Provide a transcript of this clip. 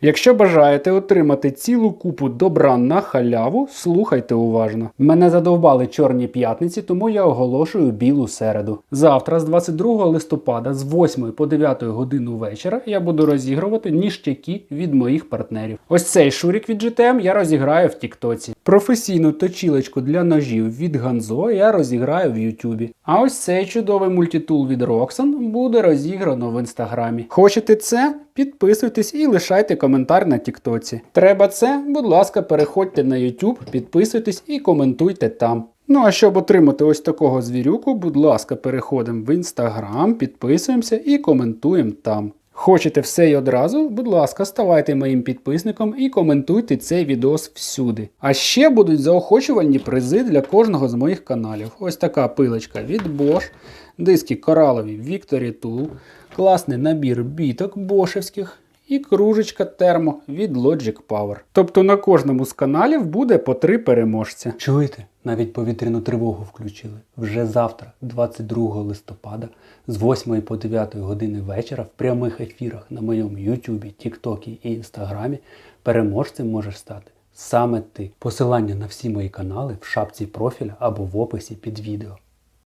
Якщо бажаєте отримати цілу купу добра на халяву, слухайте уважно. Мене задовбали чорні п'ятниці, тому я оголошую білу середу. Завтра, з 22 листопада, з 8 по 9 годину вечора, я буду розігрувати ніштяки від моїх партнерів. Ось цей шурік від GTM я розіграю в Тіктоці. Професійну точілочку для ножів від Ганзо я розіграю в Ютубі. А ось цей чудовий мультитул від Roxxon буде розіграно в інстаграмі. Хочете це? Підписуйтесь і лишайте коментар на Тіктоці. Треба це? Будь ласка, переходьте на YouTube, підписуйтесь і коментуйте там. Ну а щоб отримати ось такого звірюку, будь ласка, переходимо в інстаграм, підписуємося і коментуємо там. Хочете все й одразу? Будь ласка, ставайте моїм підписником і коментуйте цей відос всюди. А ще будуть заохочувальні призи для кожного з моїх каналів. Ось така пилочка від Bosch, диски коралові Victory Tool, класний набір біток бошевських і кружечка термо від Logic Power. Тобто на кожному з каналів буде по три переможця. Чуєте? Навіть повітряну тривогу включили. Вже завтра, 22 листопада, з 8 по 9 години вечора в прямих ефірах на моєму Ютубі, Тіктокі і Інстаграмі переможцем можеш стати саме ти. Посилання на всі мої канали в шапці профіля або в описі під відео.